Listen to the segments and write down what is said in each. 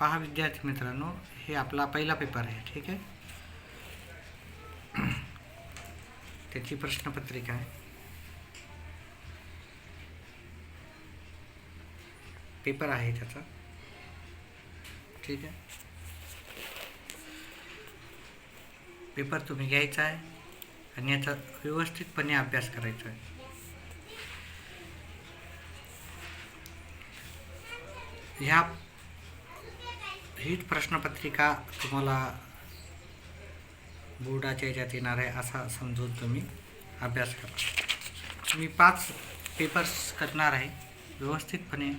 पहा विद्यार्थी मित्रांनो हे आपला पहिला पेपर आहे ठीक आहे? त्याची प्रश्नपत्रिका आहे. पेपर आहे त्याचा. ठीक आहे? पेपर तुम्ही घ्यायचा आहे आणि याचा व्यवस्थितपणे अभ्यास करायचा आहे. ह्या हीच प्रश्नपत्रिका तुम्हाला बोर्डाच्या याच्यात येणार आहे असा समजून तुम्ही अभ्यास करा. मी पाच पेपर्स करणार आहे. व्यवस्थितपणे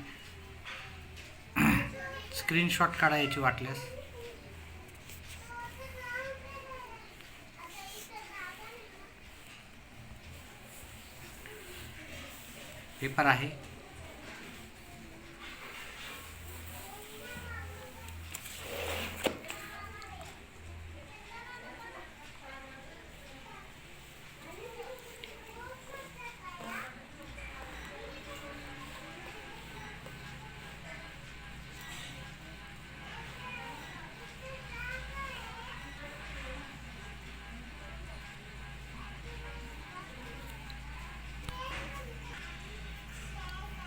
स्क्रीनशॉट काढायची वाटल्यास. पेपर आहे.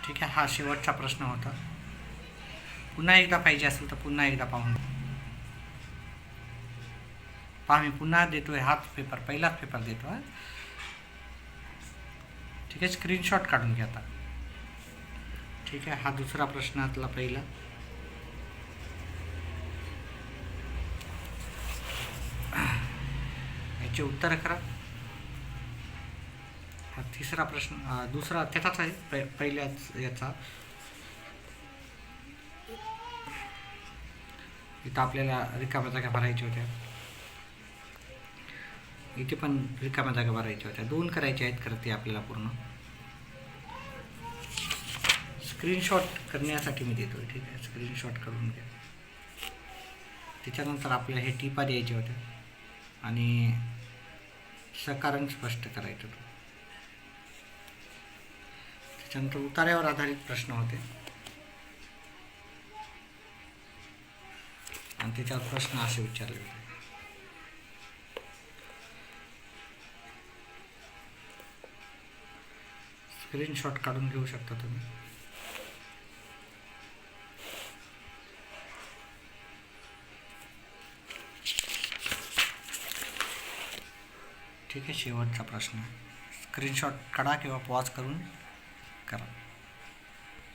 ठीक आहे हा शेवटचा प्रश्न होता. पुन्हा एकदा पाहिजे असेल तर पुन्हा एकदा पाहून पहा मी पुन्हा देतोय हाच पेपर पहिलाच पेपर देतो आहे ठीक आहे स्क्रीनशॉट काढून घ्या आता. ठीक आहे हा दुसरा प्रश्नातला पहिला. याचे उत्तर करा. तिसरा प्रश्न दुसरा त्याचाच आहे पहिल्याच याचा. इथं आपल्याला रिकाम्या जागा भरायच्या होत्या. इथे पण रिकाम्या जागा भरायच्या होत्या. दोन करायच्या आहेत खरं ते आपल्याला पूर्ण. स्क्रीनशॉट करण्यासाठी मी देतो ठीक आहे? स्क्रीनशॉट करून घ्या. त्याच्यानंतर आपल्याला हे टिपा द्यायच्या होत्या. आणि सकारण स्पष्ट करायचं होतं. त्याच्यानंतर उतार्यावर आधारित प्रश्न होते. आणि त्याच्यावर प्रश्न असे विचारले होते. स्क्रीनशॉट काढून घेऊ शकता तुम्ही. ठीक आहे शेवटचा प्रश्न. स्क्रीनशॉट काढा किंवा पॉज करून നമസ്കാരം